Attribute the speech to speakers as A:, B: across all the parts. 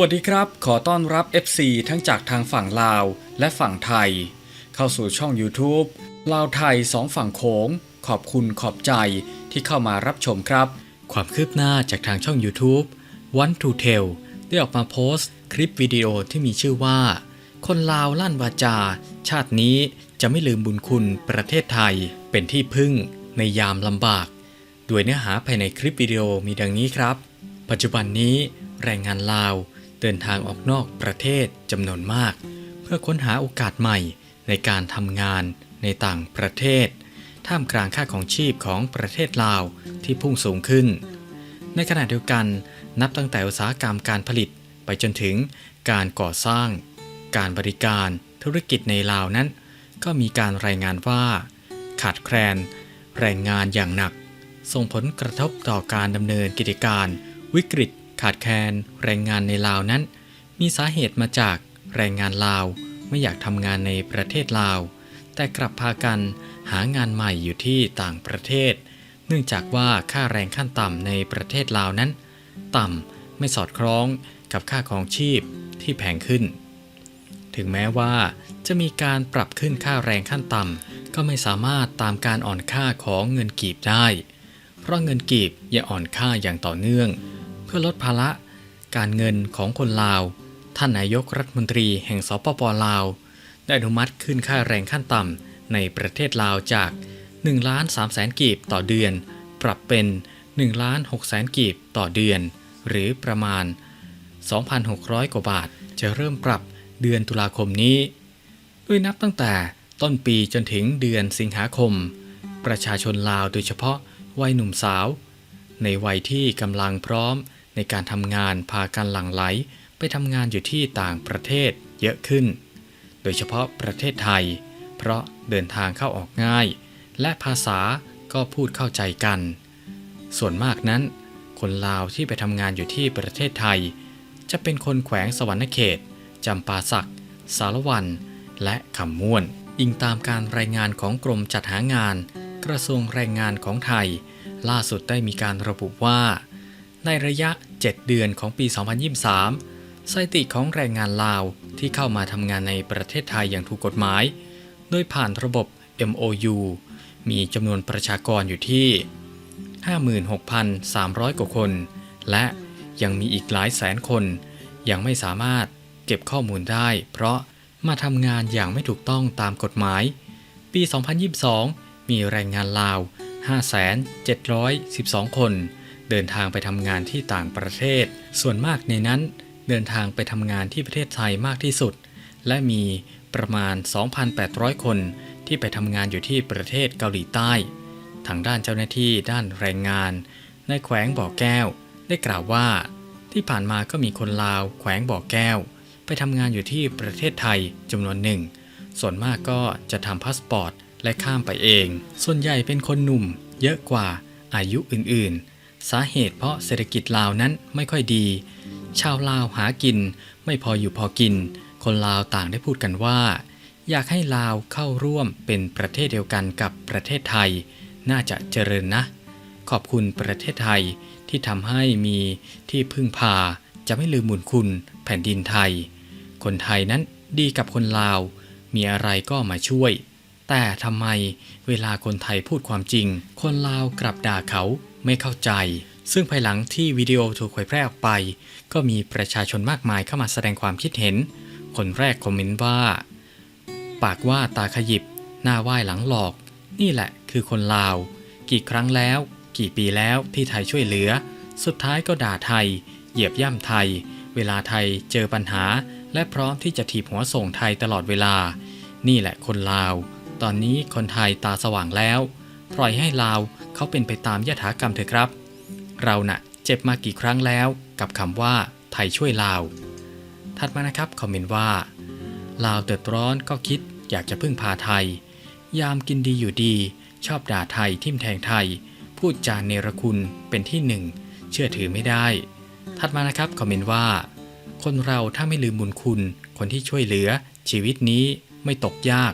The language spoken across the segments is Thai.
A: วัสดีครับ ขอต้อนรับ FC ทั้งจากทางฝั่งลาวและฝั่งไทย เข้าสู่ช่อง YouTube ลาวไทยสองฝั่งโขงขอบคุณขอบใจที่เข้ามารับชมครับ ความคืบหน้าจากทางช่อง YouTube Want to Tell ได้ออกมาโพสต์คลิปวิดีโอที่มีชื่อว่า คนลาวลั่นวาจา ชาตินี้จะไม่ลืมบุญคุณประเทศไทยเป็นที่พึ่งในยามลำบากโดยเนื้อหาภายในคลิปวิดีโอมีดังนี้ครับ ปัจจุบันนี้แรงงานลาว เดินทางออกนอกประเทศจำนวนมาก เพื่อค้นหาโอกาสใหม่ในการทำงานในต่างประเทศ ท่ามกลางค่าของชีพของประเทศลาวที่พุ่งสูงขึ้น ในขณะเดียวกันนับตั้งแต่อุตสาหกรรมการผลิตไปจนถึงการก่อสร้าง การบริการธุรกิจในลาวนั้น ก็มีการรายงานว่า ขาดแคลน แรงงานอย่างหนัก ส่งผลกระทบต่อการดำเนินกิจการวิกฤต ขาดแคลนแรงงานในลาวนั้น มีสาเหตุมาจากแรงงานลาวไม่อยากทำงานในประเทศลาว แต่กลับพากันหางานใหม่อยู่ที่ต่างประเทศ เนื่องจากว่าค่าแรงขั้นต่ำในประเทศลาวนั้น ต่ำไม่สอดคล้องกับค่าของชีพที่แพงขึ้น ถึงแม้ว่าจะมีการปรับขึ้นค่าแรงขั้นต่ำก็ไม่สามารถตามการอ่อนค่าของเงินกีบได้ เพราะเงินกีบยังอ่อนค่าอย่างต่อเนื่อง เพื่อลดภาระการเงินของคนลาว ท่านนายกรัฐมนตรีแห่งสปปลาว ได้อนุมัติขึ้นค่าแรงขั้นต่ำในประเทศลาวจาก1ล้าน3แสนกีบต่อเดือน ปรับเป็น1ล้าน6แสนกีบต่อเดือน หรือประมาณ 2,600 กว่าบาท จะเริ่มปรับเดือนตุลาคมนี้โดยนับตั้งแต่ต้นปีจนถึงเดือนสิงหาคม ประชาชนลาวโดยเฉพาะวัยหนุ่มสาว ในวัยที่กำลังพร้อม ในการทำงานพากันหลั่งไหลไปทำงานอยู่ที่ต่างประเทศเยอะขึ้น โดยเฉพาะประเทศไทย เพราะเดินทางเข้าออกง่าย และภาษาก็พูดเข้าใจกัน ส่วนมากนั้น คนลาวที่ไปทำงานอยู่ที่ประเทศไทย จะเป็นคนแขวงสวรรณเขตจำปาสัก สารวัน และคำม่วน อิงตามการรายงานของกรมจัดหางาน กระทรวงแรงงานของไทย ล่าสุดได้มีการระบุว่า ในระยะ 7 เดือนของปี 2023 สถิติของแรงงานลาวที่เข้ามาทำงานในประเทศไทยอย่างถูกกฎหมาย โดยผ่านระบบ MOU มีจำนวนประชากรอยู่ที่ 56,300 กว่าคน และยังมีอีกหลายแสนคน ยังไม่สามารถเก็บข้อมูลได้ เพราะมาทำงานอย่างไม่ถูกต้องตามกฎหมาย ปี 2022 มีแรงงานลาว 5,712 คน เดินทางไปทำงานที่ต่างประเทศ ส่วนมากในนั้นเดินทางไปทำงานที่ประเทศไทยมากที่สุด และมีประมาณ 2,800 คนที่ไปทำงานอยู่ที่ประเทศเกาหลีใต้ ทางด้านเจ้าหน้าที่ด้านแรงงาน ในแขวงบ่อแก้ว ได้กล่าวว่า ที่ผ่านมาก็มีคนลาวแขวงบ่อแก้ว ไปทำงานอยู่ที่ประเทศไทยจำนวนหนึ่ง ส่วนมากก็จะทำพาสปอร์ตและข้ามไปเอง ส่วนใหญ่เป็นคนหนุ่มเยอะกว่าอายุอื่นๆ สาเหตุเพราะเศรษฐกิจลาวนั้นไม่ค่อยดี ชาวลาวหากินไม่พออยู่พอกิน คนลาวต่างได้พูดกันว่า อยากให้ลาวเข้าร่วมเป็นประเทศเดียวกันกับประเทศไทย น่าจะเจริญนะ ขอบคุณประเทศไทยที่ทำให้มีที่พึ่งพาจะไม่ลืมบุญคุณแผ่นดินไทย คนไทยนั้นดีกับคนลาว มีอะไรก็มาช่วย แต่ทำไมเวลาคนไทยพูดความจริง คนลาวกลับด่าเขา ไม่เข้าใจ ซึ่งภายหลังที่วิดีโอถูกเผยแพร่ออกไป ก็มีประชาชนมากมายเข้ามาแสดงความคิดเห็น คนแรกคอมเมนต์ว่า ปากว่าตาขยิบ หน้าไหว้หลังหลอก นี่แหละคือคนลาว กี่ครั้งแล้ว กี่ปีแล้วที่ไทยช่วยเหลือ สุดท้ายก็ด่าไทย เหยียบย่ำไทย เวลาไทยเจอปัญหา และพร้อมที่จะถีบหัวส่งไทยตลอดเวลา นี่แหละคนลาว ตอนนี้คนไทยตาสว่างแล้ว ปล่อยให้ลาวเขาเป็นไปตามยถากรรมเถอะครับ เราน่ะเจ็บมากี่ครั้งแล้ว กับคำว่าไทยช่วยลาว ถัดมานะครับคอมเมนต์ว่า ลาวเดือดร้อนก็คิดอยากจะพึ่งพาไทย ยามกินดีอยู่ดี ชอบด่าไทยทิมแทงไทย พูดจาเนรคุณเป็นที่หนึ่ง เชื่อถือไม่ได้ ถัดมานะครับคอมเมนต์ว่า คนเราถ้าไม่ลืมบุญคุณ คนที่ช่วยเหลือ ชีวิตนี้ไม่ตกยาก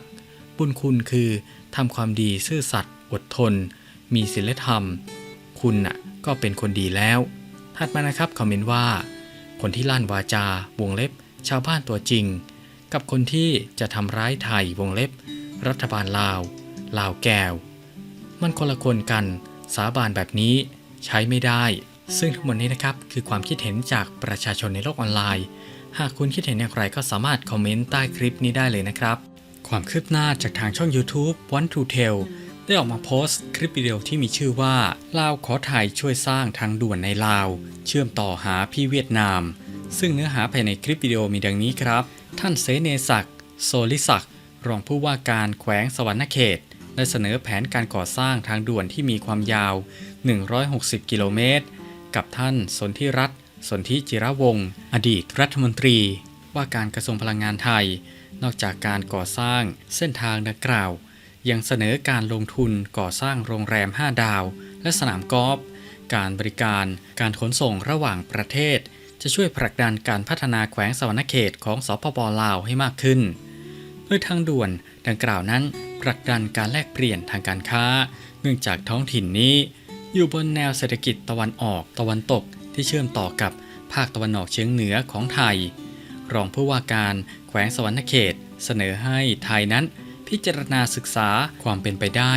A: บุญคุณคือทำความดีซื่อสัตย์ อดทน มีศีลธรรม คุณน่ะก็เป็นคนดีแล้ว ถัดมานะครับคอมเมนต์ว่า คนที่ลั่นวาจาวงเล็บ ชาวบ้านตัวจริง กับคนที่จะทำร้ายไทยวงเล็บ รัฐบาลลาว ลาวแก้ว มันคนละคนกัน สาบานแบบนี้ใช้ไม่ได้ ซึ่งทั้งหมดนี้นะครับคือความคิดเห็นจากประชาชนในโลกออนไลน์ หากคุณคิดเห็นอย่างไรก็สามารถคอมเมนต์ใต้คลิปนี้ได้เลยนะครับความคืบหน้าจากทางช่อง YouTube Want to Tell ได้ออกมาโพสต์คลิปวิดีโอที่มีชื่อว่าลาวขอไทยช่วยสร้างทางด่วนในลาว เชื่อมต่อหาพี่เวียดนาม ซึ่งเนื้อหาภายในคลิปวิดีโอมีดังนี้ครับ ท่านเสเนศักดิ์โซลิศักดิ์รองผู้ว่าการแขวงสวรรณเขต ได้เสนอแผนการก่อสร้างทางด่วนที่มีความยาว 160 กิโลเมตร กับท่านสนธิรัตน์สนธิจิระวงศ์อดีตรัฐมนตรี ว่าการกระทรวงพลังงานไทย นอกจากการก่อสร้างเส้นทางดังกล่าว ยังเสนอการลงทุนก่อสร้างโรงแรม 5 ดาว และสนามกอล์ฟ การบริการ การขนส่งระหว่างประเทศ จะช่วยผลักดันการพัฒนาแขวงสวรรณเขตของสปปลาวให้มากขึ้น โดยทางด่วนดังกล่าวนั้นผลักดันการแลกเปลี่ยนทางการค้า เนื่องจากท้องถิ่นนี้ อยู่บนแนวเศรษฐกิจตะวันออกตะวันตกที่เชื่อมต่อกับภาคตะวันออกเฉียงเหนือของไทย รองผู้ว่าการแขวงสวรรณเขต เสนอให้ไทยนั้น พิจารณาศึกษาความเป็นไปได้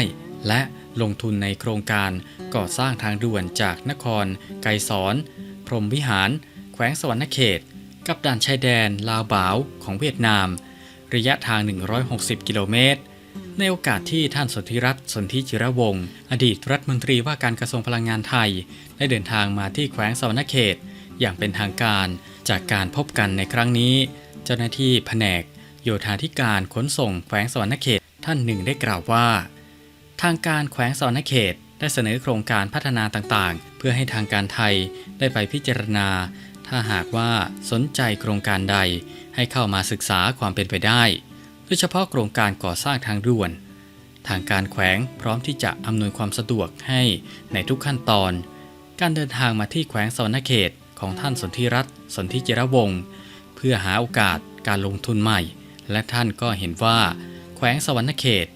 A: และลงทุนในโครงการก่อสร้างทางด่วนจากนคร ไกรสอนพรมวิหาร แขวงสวรรณเขต กับด่านชายแดนลาวบาวของเวียดนาม ระยะทาง 160 กิโลเมตร ในโอกาสที่ท่านสนธิรัตน์สนธิจิระวงศ์อดีตรัฐมนตรีว่าการกระทรวงพลังงานไทย ได้เดินทางมาที่แขวงสวรรณเขต อย่างเป็นทางการจากการพบกันในครั้งนี้ เจ้าหน้าที่แผนก โยธาธิการขนส่งแขวงสวรรณเขตท่านหนึ่งได้กล่าวว่า ทางการแขวงสวรรณเขตได้เสนอโครงการพัฒนาต่างๆ เพื่อให้ทางการไทยได้ไปพิจารณา ถ้าหากว่าสนใจโครงการใดให้เข้ามาศึกษาความเป็นไปได้โดยเฉพาะโครงการก่อสร้างทางด่วน ทางการแขวงพร้อมที่จะอำนวยความสะดวกให้ในทุกขั้นตอน การเดินทางมาที่แขวงสวรรณเขตของท่านสนธิรัตน์สนธิจิรวงศ์เพื่อหาโอกาสการลงทุนใหม่ และท่านก็เห็นว่า แขวงสวรรณเขต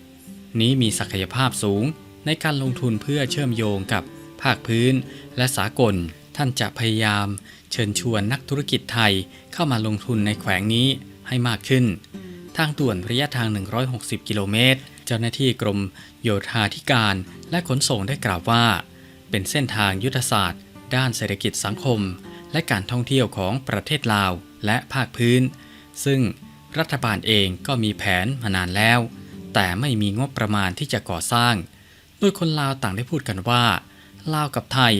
A: นี้มีศักยภาพสูงในการลงทุนเพื่อเชื่อมโยงกับภาคพื้น และสากล ท่านจะพยายาม เชิญชวนนักธุรกิจไทยเข้ามาลงทุนในแขวงนี้ให้มากขึ้น ทางด่วนระยะทาง 160 กิโลเมตร เจ้าหน้าที่กรมโยธาธิการและขนส่งได้กล่าวว่า เป็นเส้นทางยุทธศาสตร์ ด้านเศรษฐกิจสังคม และการท่องเที่ยวของประเทศลาวและภาคพื้น ซึ่ง รัฐบาลเองก็มีแผนมานานแล้ว แต่ไม่มีงบประมาณที่จะก่อสร้าง โดยคนลาวต่างได้พูดกันว่า ลาวกับไทย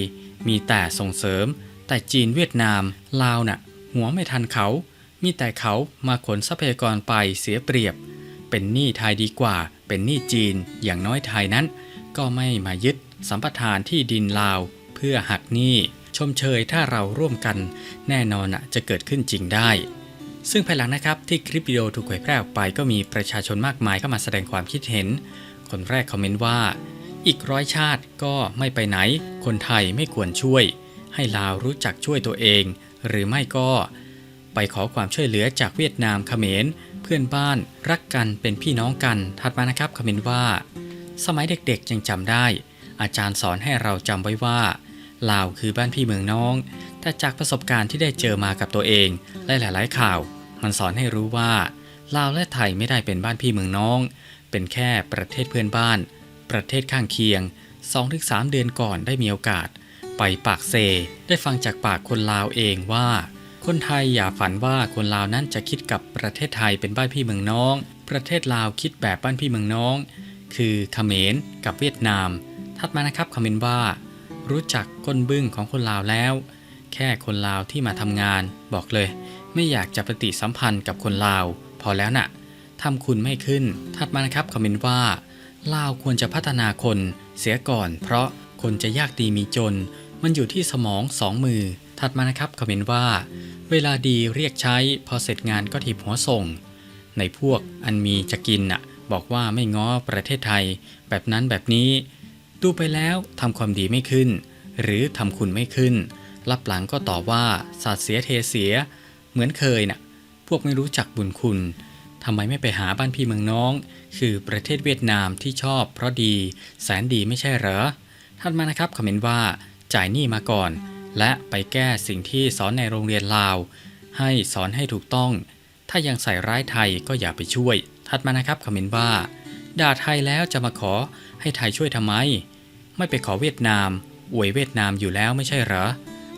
A: มีแต่ส่งเสริม แต่จีนเวียดนาม ลาวน่ะ หัวไม่ทันเขา มีแต่เขามาขนทรัพยากรไปเสียเปรียบ เป็นหนี้ไทยดีกว่า เป็นหนี้จีน อย่างน้อยไทยนั้น ก็ไม่มายึดสัมปทานที่ดินลาว เพื่อหักหนี้ชมเชยถ้าเราร่วมกัน แน่นอนนะจะเกิดขึ้นจริงได้ ซึ่งภายหลังนะครับที่คลิปวิดีโอถูกเผยแพร่ออกไปก็มีประชาชนมากมายเข้ามาแสดงความคิดเห็น คนแรกคอมเมนต์ว่า อีกร้อยชาติก็ไม่ไปไหน คนไทยไม่ควรช่วย ให้ลาวรู้จักช่วยตัวเอง หรือไม่ก็ ไปขอความช่วยเหลือจากเวียดนามเขมร เพื่อนบ้านรักกันเป็นพี่น้องกัน ถัดมานะครับคอมเมนต์ว่า สมัยเด็กๆยังจำได้ อาจารย์สอนให้เราจำไว้ว่าลาวคือบ้านพี่เมืองน้อง แต่จากประสบการณ์ที่ได้เจอมากับตัวเองและหลาย ๆ ข่าว มันสอนให้รู้ว่าลาวและไทยไม่ได้เป็นบ้านพี่เมืองน้อง เป็นแค่ประเทศเพื่อนบ้าน ประเทศข้างเคียง 2-3 เดือนก่อนได้มีโอกาส ไปปากเซ ได้ฟังจากปากคนลาวเองว่า คนไทยอย่าฝันว่าคนลาวนั้นจะคิดกับประเทศไทยเป็นบ้านพี่เมืองน้อง ประเทศลาวคิดแบบบ้านพี่เมืองน้อง คือเขมรกับเวียดนามถัดมานะครับคอมเมนต์ว่า รู้จักก้นบึ้งของคนลาวแล้ว แค่คนลาวที่มาทำงานบอกเลย ไม่อยากจะปฏิสัมพันธ์กับคนลาว พอแล้วน่ะทำคุณไม่ขึ้น ถัดมานะครับคอมเมนต์ว่า ลาวควรจะพัฒนาคน เสียก่อน เพราะคนจะยากดีมีจน มันอยู่ที่สมองสองมือ ถัดมานะครับคอมเมนต์ว่า เวลาดีเรียกใช้ พอเสร็จงานก็ถีบหัวส่ง ในพวกอันมีจะกินน่ะ บอกว่าไม่ง้อประเทศไทย แบบนั้นแบบนี้ ดูไปแล้วทำความดีไม่ขึ้น หรือทำคุณไม่ขึ้นรับหลังก็ต่อว่าสาดเสียเทเสีย เหมือนเคยน่ะ พวกไม่รู้จักบุญคุณทำไมไม่ไปหาบ้านพี่เมืองน้อง คือประเทศเวียดนามที่ชอบเพราะดี แสนดีไม่ใช่เหรอถัดมานะครับคอมเมนต์ว่าจ่ายหนี้มาก่อน และไปแก้สิ่งที่สอนในโรงเรียนลาว ให้สอนให้ถูกต้อง ถ้ายังใส่ร้ายไทยก็อย่าไปช่วยถัดมานะครับคอมเมนต์ว่า ด่าไทยแล้วจะมาขอให้ไทยช่วยทำไม ไม่ไปขอเวียดนาม อวยเวียดนามอยู่แล้วไม่ใช่เหรอ